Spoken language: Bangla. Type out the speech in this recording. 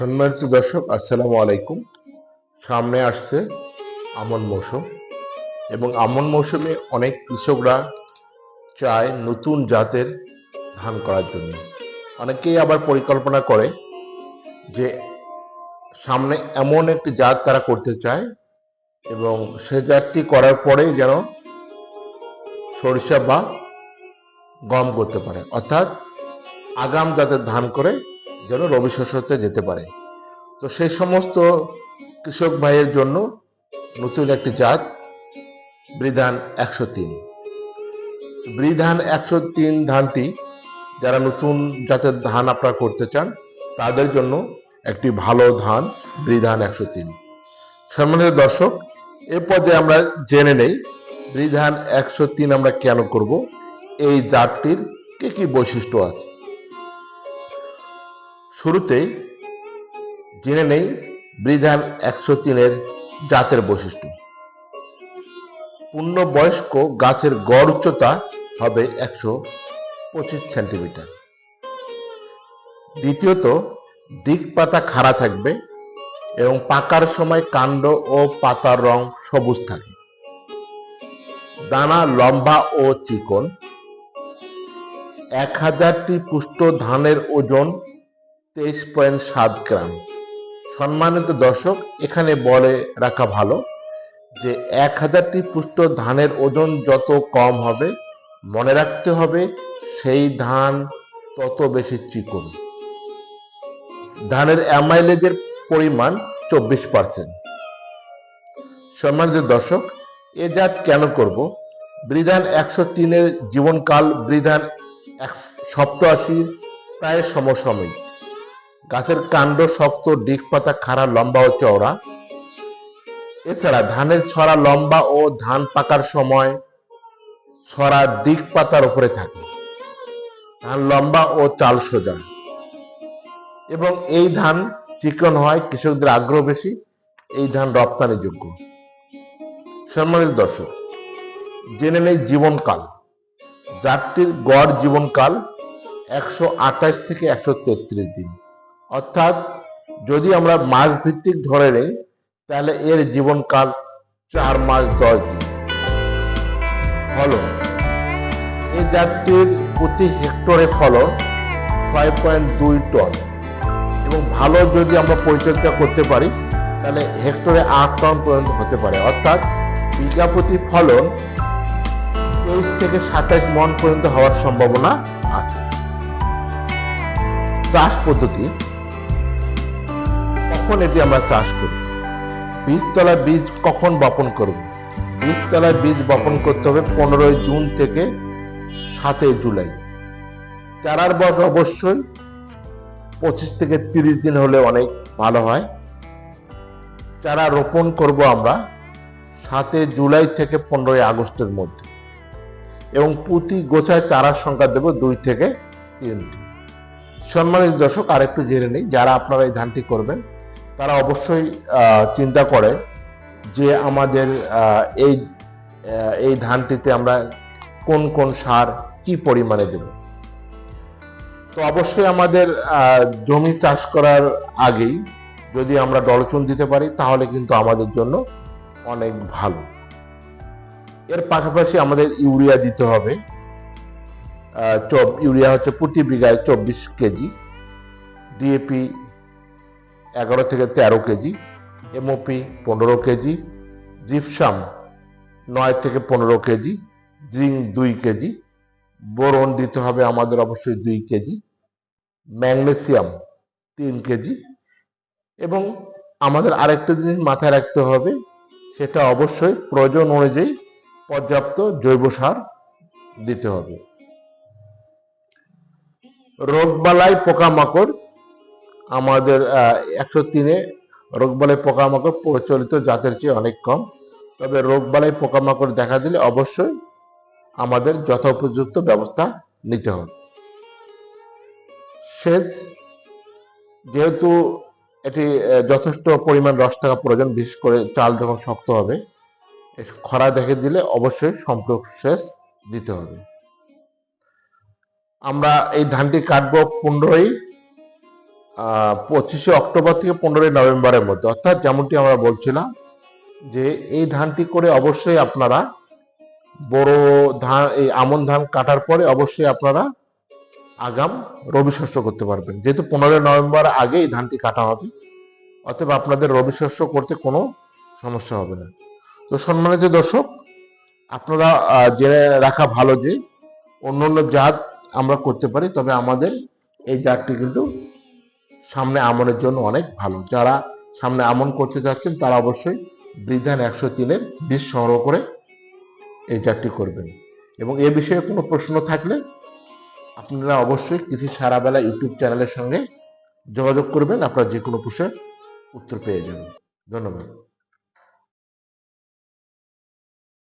সম্মানিত দর্শক, আসসালামু আলাইকুম। সামনে আসছে আমন মৌসুম এবং আমন মৌসুমে অনেক কৃষকরা চায় নতুন জাতের ধান করার জন্য। অনেকেই আবার পরিকল্পনা করে যে সামনে এমন একটি জাত তারা করতে চায় এবং সে জাতটি করার পরেই যেন সরিষা বা গম করতে পারে। অর্থাৎ আগাম জাতের ধান করে যেন রবি শস্যতে যেতে পারে। তো সেই সমস্ত কৃষক ভাইয়ের জন্য নতুন একটি জাত বৃধান একশো তিন। বৃধান একশো তিন ধানটি যারা নতুন জাতের ধান আপনারা করতে চান, তাদের জন্য একটি ভালো ধান বৃধান একশো তিন। সম্মানিত দর্শক এরপর যে আমরা জেনে নেই বৃধান একশো তিন আমরা কেন করব, এই জাতটির কি কি বৈশিষ্ট্য আছে। শুরুতেই জেনে নেই বৃধান একশো তিনের জাতের বৈশিষ্ট্য। পূর্ণবয়স্ক গাছের গড় উচ্চতা হবে একশো পঁচিশ সেন্টিমিটার। দ্বিতীয়ত, দিক পাতা খাড়া থাকবে এবং পাকার সময় কাণ্ড ও পাতার রং সবুজ থাকে দানা লম্বা ও চিকন। এক হাজারটি পুষ্ট ধানের ওজন তেইশ পয়েন্ট সাত গ্রাম। সম্মানিত দর্শক, এখানে বলে রাখা ভালো যে এক হাজারটি পুষ্ট ধানের ওজন যত কম হবে, মনে রাখতে হবে সেই ধান তত বেশি চিকন। ধানের অ্যামাইলেজের পরিমাণ চব্বিশ পার্সেন্ট। সম্মানিত দর্শক, এ জাত কেন করব? বৃধান একশো তিনের জীবনকাল বৃধান এক সপ্তাশির প্রায় সমসাময়িক। গাছের কাণ্ড শক্ত ডিগ পাতা খাড়া, লম্বা ও চওড়া। এছাড়া ধানের ছড়া লম্বা ও ধান পাকার সময় ছড়া দিক পাতার উপরে থাকে। ধান লম্বা ও চাল সোজা। এবং এই ধান চিকন হয়, কৃষকদের আগ্রহ বেশি, এই ধান রপ্তানিযোগ্য। সম্মানিত দর্শক, জেনে নেই জীবনকাল। জাতটির গড় জীবনকাল একশো আঠাশ থেকে একশো তেত্রিশ দিন। অর্থাৎ যদি আমরা মাস ভিত্তিক ধরে নেই, তাহলে এর জীবনকাল চার মাস দশ দিন। ফলন। এই জাতটির প্রতি হেক্টরে ফলন ছয় পয়েন্ট দুই টন। এবং ভালো যদি আমরা পরিচর্যা করতে পারি, তাহলে হেক্টরে আট টন পর্যন্ত হতে পারে। অর্থাৎ বিঘা প্রতি ফলন তেইশ থেকে সাতাইশ মন পর্যন্ত হওয়ার সম্ভাবনা আছে। চাষ পদ্ধতি। কখন এটি আমরা চাষ করি বীজতলা বীজ কখন বপন করব? বীজতলায় বীজ বপন করতে হবে পনেরোই জুন থেকে সাতই জুলাই। চারার বয়স অবশ্যই পঁচিশ থেকে তিরিশ দিন হলে অনেক ভালো হয়। চারা রোপণ করব আমরা সাতই জুলাই থেকে পনেরোই আগস্টের মধ্যে এবং প্রতি গোছায় চারার সংখ্যা দেব দুই থেকে তিনটি। সম্মানিত দর্শক, আরেকটু জেনে নেই, যারা আপনারা এই ধানটি করবেন তারা অবশ্যই চিন্তা করে যে আমাদের এই এই ধানটিতে আমরা কোন কোন সার কি পরিমাণে দেব। তো অবশ্যই আমাদের জমি চাষ করার আগেই যদি আমরা ডলচুন দিতে পারি, তাহলে কিন্তু আমাদের জন্য অনেক ভালো। এর পাশাপাশি আমাদের ইউরিয়া দিতে হবে। ইউরিয়া হচ্ছে প্রতি বিঘায় চব্বিশ কেজি। ডিএপি এগারো থেকে তেরো কেজি এমওপি পনেরো কেজি, জিপসাম নয় থেকে পনেরো কেজি, জিঙ্ক দুই কেজি, বোরন দিতে হবে আমাদের অবশ্যই দুই কেজি, ম্যাগনেসিয়াম তিন কেজি এবং আমাদের আরেকটা জিনিস মাথায় রাখতে হবে, সেটা অবশ্যই প্রয়োজন অনুযায়ী পর্যাপ্ত জৈব সার দিতে হবে। রোগবালাই পোকামাকড় আমাদের একশো তিনে রোগবালাই পোকামাকড় প্রচলিত জাতের চেয়ে অনেক কম। তবে রোগবালাই পোকামাকড় দেখা দিলে অবশ্যই আমাদের যথোপযুক্ত ব্যবস্থা নিতে হবে। সেচ, যেহেতু এটি যথেষ্ট পরিমাণ রস থাকা প্রয়োজন, বিশেষ করে চাল যখন শক্ত হবে খরা দেখে দিলে অবশ্যই সম্পর্ক সেচ দিতে হবে। আমরা এই ধানটি কাটবো পনেরোই পঁচিশে অক্টোবর থেকে পনেরোই নভেম্বরের মধ্যে। অর্থাৎ যেমনটি আমরা বলছিলাম যে এই ধানটি করে অবশ্যই আপনারা বড় ধান, এই আমন ধান কাটার পরে অবশ্যই আপনারা আগাম রবি শস্য করতে পারবেন। যেহেতু পনেরোই নভেম্বর আগে এই ধানটি কাটা হবে, অতএব আপনাদের রবি শস্য করতে কোনো সমস্যা হবে না। তো সম্মানিত দর্শক, আপনারা জেনে রাখা ভালো যে অন্য অন্য জাত আমরা করতে পারি, তবে আমাদের এই জাতটি কিন্তু সামনে আমনের জন্য অনেক ভালো। যারা সামনে আমন করতে যাচ্ছেন, তারা অবশ্যই বিধান একশো তিনের বীজ সংগ্রহ করে এই চারটি করবেন। এবং এ বিষয়ে কোনো প্রশ্ন থাকলে আপনারা অবশ্যই কৃষি সারাবেলা ইউটিউব চ্যানেলের সঙ্গে যোগাযোগ করবেন, আপনারা যে কোনো প্রশ্নের উত্তর পেয়ে যাবেন। ধন্যবাদ।